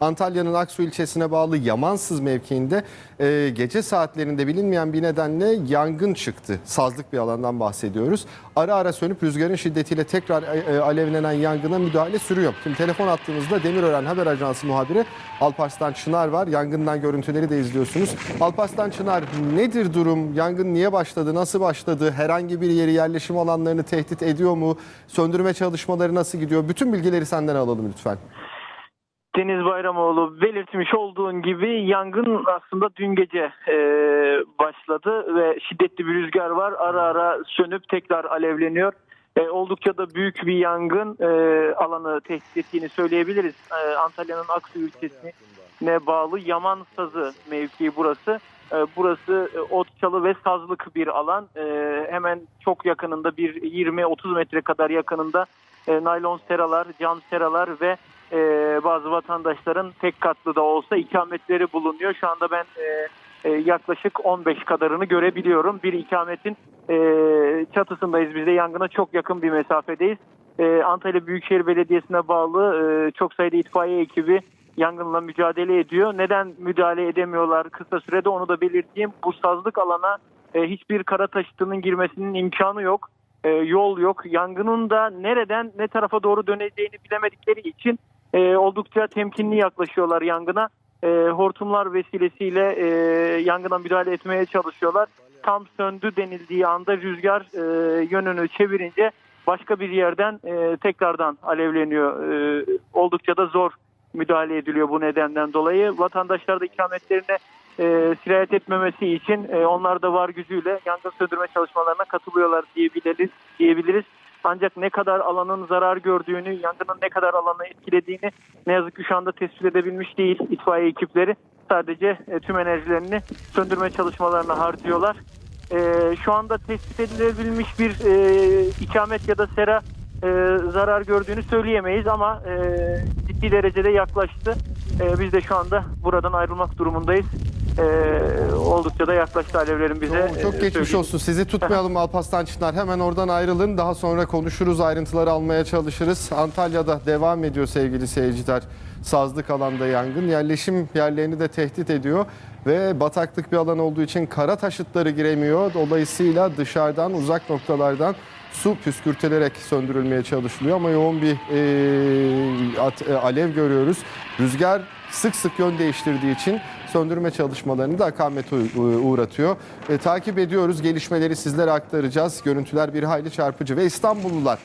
Antalya'nın Aksu ilçesine bağlı Yamansız mevkiinde e, gece saatlerinde bilinmeyen bir nedenle yangın çıktı. Sazlık bir alandan bahsediyoruz. Ara ara sönüp rüzgarın şiddetiyle tekrar e, e, alevlenen yangına müdahale sürüyor. Şimdi telefon attığımızda Demirören Haber Ajansı muhabiri Alparslan Çınar var. Yangından görüntüleri de izliyorsunuz. Alparslan Çınar nedir durum? Yangın niye başladı? Nasıl başladı? Herhangi bir yeri yerleşim alanlarını tehdit ediyor mu? Söndürme çalışmaları nasıl gidiyor? Bütün bilgileri senden alalım lütfen. Deniz Bayramoğlu belirtmiş olduğun gibi yangın aslında dün gece e, başladı ve şiddetli bir rüzgar var. Ara ara sönüp tekrar alevleniyor. E, oldukça da büyük bir yangın e, alanı tehdit ettiğini söyleyebiliriz. E, Antalya'nın Aksu ilçesine bağlı Yaman Sazı mevkii burası. E, burası e, Otçalı ve Sazlık bir alan. E, hemen çok yakınında bir 20-30 metre kadar yakınında e, naylon seralar, cam seralar ve e, bazı vatandaşların tek katlı da olsa ikametleri bulunuyor. Şu anda ben e, e, yaklaşık 15 kadarını görebiliyorum. Bir ikametin e, çatısındayız biz de yangına çok yakın bir mesafedeyiz. E, Antalya Büyükşehir Belediyesi'ne bağlı e, çok sayıda itfaiye ekibi yangınla mücadele ediyor. Neden müdahale edemiyorlar kısa sürede onu da belirteyim. Bu sazlık alana e, hiçbir kara taşıtının girmesinin imkanı yok. E, yol yok. Yangının da nereden ne tarafa doğru döneceğini bilemedikleri için e, oldukça temkinli yaklaşıyorlar yangına. E, hortumlar vesilesiyle e, yangına müdahale etmeye çalışıyorlar. Tam söndü denildiği anda rüzgar e, yönünü çevirince başka bir yerden e, tekrardan alevleniyor. E, oldukça da zor müdahale ediliyor bu nedenden dolayı. Vatandaşlar da ikametlerine e, sirayet etmemesi için e, onlar da var gücüyle yangın söndürme çalışmalarına katılıyorlar diyebiliriz. diyebiliriz. Ancak ne kadar alanın zarar gördüğünü, yangının ne kadar alanı etkilediğini ne yazık ki şu anda tespit edebilmiş değil itfaiye ekipleri. Sadece e, tüm enerjilerini söndürme çalışmalarına harcıyorlar. E, şu anda tespit edilebilmiş bir e, ikamet ya da sera e, zarar gördüğünü söyleyemeyiz ama ciddi derecede yaklaştı. Biz de şu anda buradan ayrılmak durumundayız. E, oldukça da yaklaştı alevlerin bize. Oo, çok e, geçmiş söyleyeyim. olsun. Sizi tutmayalım Alparslan Çınar. Hemen oradan ayrılın. Daha sonra konuşuruz, ayrıntıları almaya çalışırız. Antalya'da devam ediyor sevgili seyirciler. Sazlık alanda yangın. Yerleşim yerlerini de tehdit ediyor. Ve bataklık bir alan olduğu için kara taşıtları giremiyor. Dolayısıyla dışarıdan, uzak noktalardan su püskürtülerek söndürülmeye çalışılıyor. Ama yoğun bir e, at- e, alev görüyoruz. Rüzgar sık sık yön değiştirdiği için söndürme çalışmalarını da akamete uğratıyor. E, takip ediyoruz. Gelişmeleri sizlere aktaracağız. Görüntüler bir hayli çarpıcı. Ve İstanbullular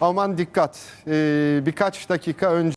aman dikkat. E, birkaç dakika önce